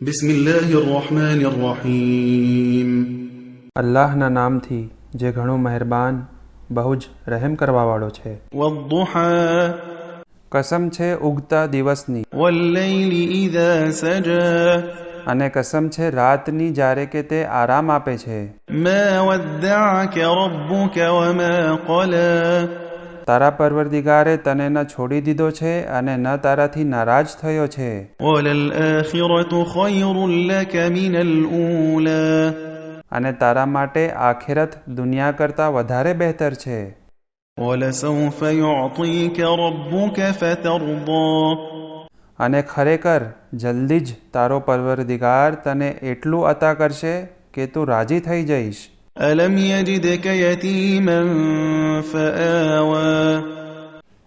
بسم الله الرحمن الرحيم અલ્લાહના નામથી જે ઘણું મહેરબાન બહુ જ રહેમ કરવાવાળો છે والضحى કસમ છે ઉગતા દિવસની والليل إذا سجى અને કસમ છે રાતની જ્યારે કે તે આરામ આપે છે ما ودعك ربك وما قلى તારા પરવરદિગારે તને ન છોડી દીધો છે અને ન તારાથી નારાજ થયો છે. અને તારા માટે આખેરત દુનિયા કરતા વધારે બહેતર છે. અને ખરેખર જલ્દી જ તારો પરવરદિગાર તને એટલું અતા કરશે કે તું રાજી થઈ જઈશ. ألم يجدك يتيما فآوى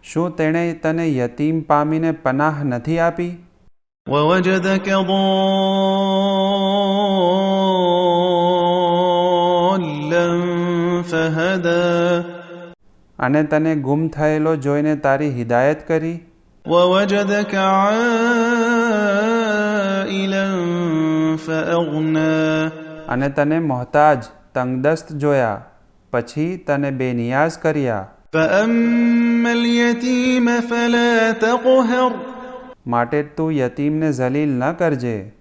શું તેણે તને યતીમ પામીને પનાહ નથી આપી ووجدك ضالا فهدى અને તને ગુમ થયેલો જોઈને તારી હિદાયત કરી ووجدك عائلا فأغنى અને તને મોહતાજ તંગદસ્ત જોયા પછી તને બેનિયાઝ કર્યા. માટે તું યતીમને જલીલ ન કરજે.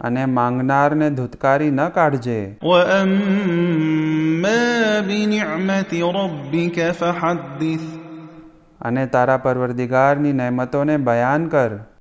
અને માંગનારને ધુતકારી ન કાઢજે. અને તારા પરવરદિગારની નહેમતોને બયાન કર.